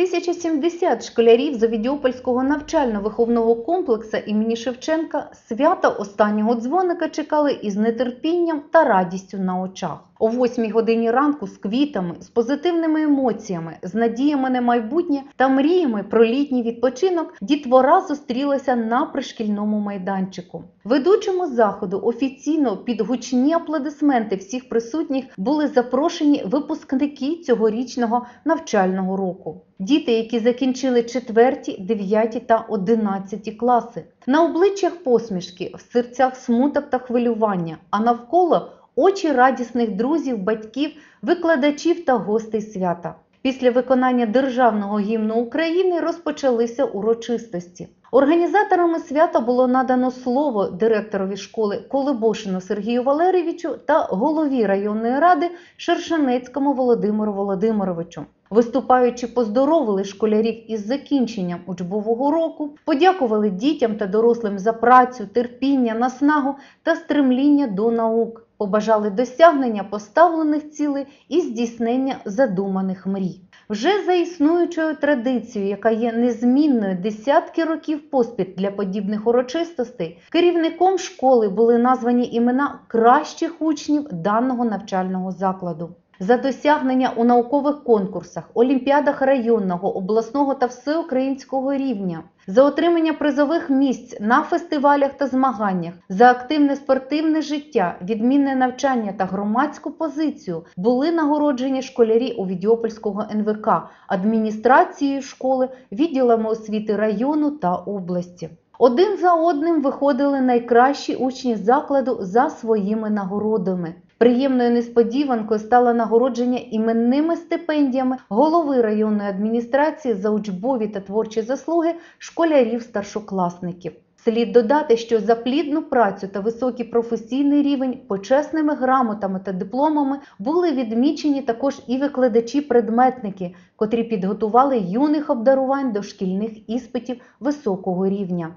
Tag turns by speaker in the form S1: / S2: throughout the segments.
S1: 1070 школярів Завідіопольського навчально-виховного комплексу імені Шевченка свята останнього дзвоника чекали із нетерпінням та радістю на очах. О 8 годині ранку з квітами, з позитивними емоціями, з надіями на майбутнє та мріями про літній відпочинок дітвора зустрілася на пришкільному майданчику. Ведучому заходу офіційно під гучні аплодисменти всіх присутніх були запрошені випускники цьогорічного навчального року. Діти, які закінчили 4, 9 та 11 класи. На обличчях посмішки, в серцях смуток та хвилювання, а навколо очі радісних друзів, батьків, викладачів та гостей свята. Після виконання державного гімну України розпочалися урочистості. Організаторами свята було надано слово директорові школи Колебошину Сергію Валерійовичу та голові районної ради Шершенецькому Володимиру Володимировичу. Виступаючи, поздоровили школярів із закінченням учбового року, подякували дітям та дорослим за працю, терпіння, наснагу та стремління до наук, побажали досягнення поставлених цілей і здійснення задуманих мрій. Вже за існуючою традицією, яка є незмінною десятки років поспіль для подібних урочистостей, керівником школи були названі імена кращих учнів даного навчального закладу. За досягнення у наукових конкурсах, олімпіадах районного, обласного та всеукраїнського рівня, за отримання призових місць на фестивалях та змаганнях, за активне спортивне життя, відмінне навчання та громадську позицію були нагороджені школярі у Відьопольського НВК, адміністрацією школи, відділами освіти району та області. Один за одним виходили найкращі учні закладу за своїми нагородами. Приємною несподіванкою стало нагородження іменними стипендіями голови районної адміністрації за учбові та творчі заслуги школярів-старшокласників. Слід додати, що за плідну працю та високий професійний рівень почесними грамотами та дипломами були відмічені також і викладачі-предметники, котрі підготували юних обдарувань до шкільних іспитів високого рівня.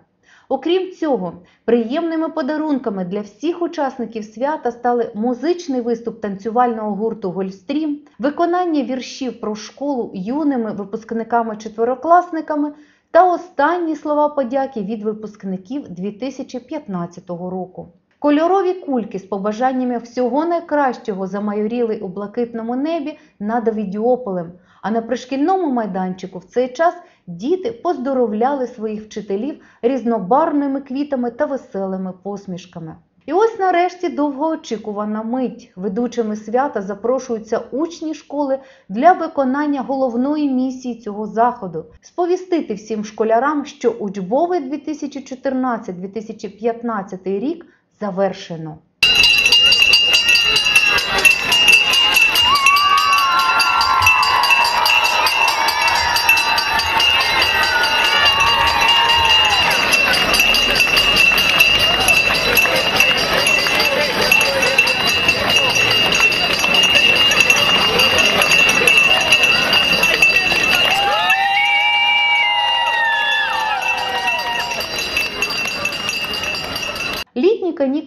S1: Окрім цього, приємними подарунками для всіх учасників свята стали музичний виступ танцювального гурту Гольстрім, виконання віршів про школу юними випускниками-четверокласниками та останні слова подяки від випускників 2015 року. Кольорові кульки з побажаннями всього найкращого замайоріли у блакитному небі над Авідіополем, а на пришкільному майданчику в цей час діти поздоровляли своїх вчителів різнобарвними квітами та веселими посмішками. І ось нарешті довгоочікувана мить. Ведучими свята запрошуються учні школи для виконання головної місії цього заходу сповістити всім школярам, що учбовий 2014-2015 рік завершено.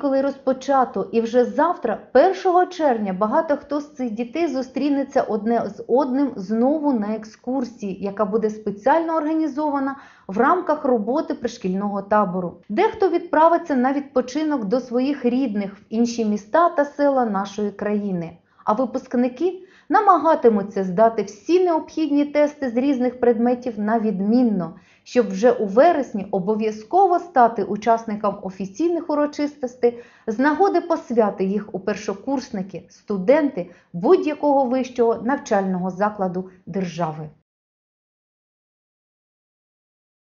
S1: Літні розпочато, і вже завтра, 1 червня, багато хто з цих дітей зустрінеться одне з одним знову на екскурсії, яка буде спеціально організована в рамках роботи пришкільного табору. Дехто відправиться на відпочинок до своїх рідних в інші міста та села нашої країни. А випускники намагатимуться здати всі необхідні тести з різних предметів на відмінно, щоб вже у вересні обов'язково стати учасником офіційних урочистостей з нагоди посвяти їх у першокурсники, студенти будь-якого вищого навчального закладу держави.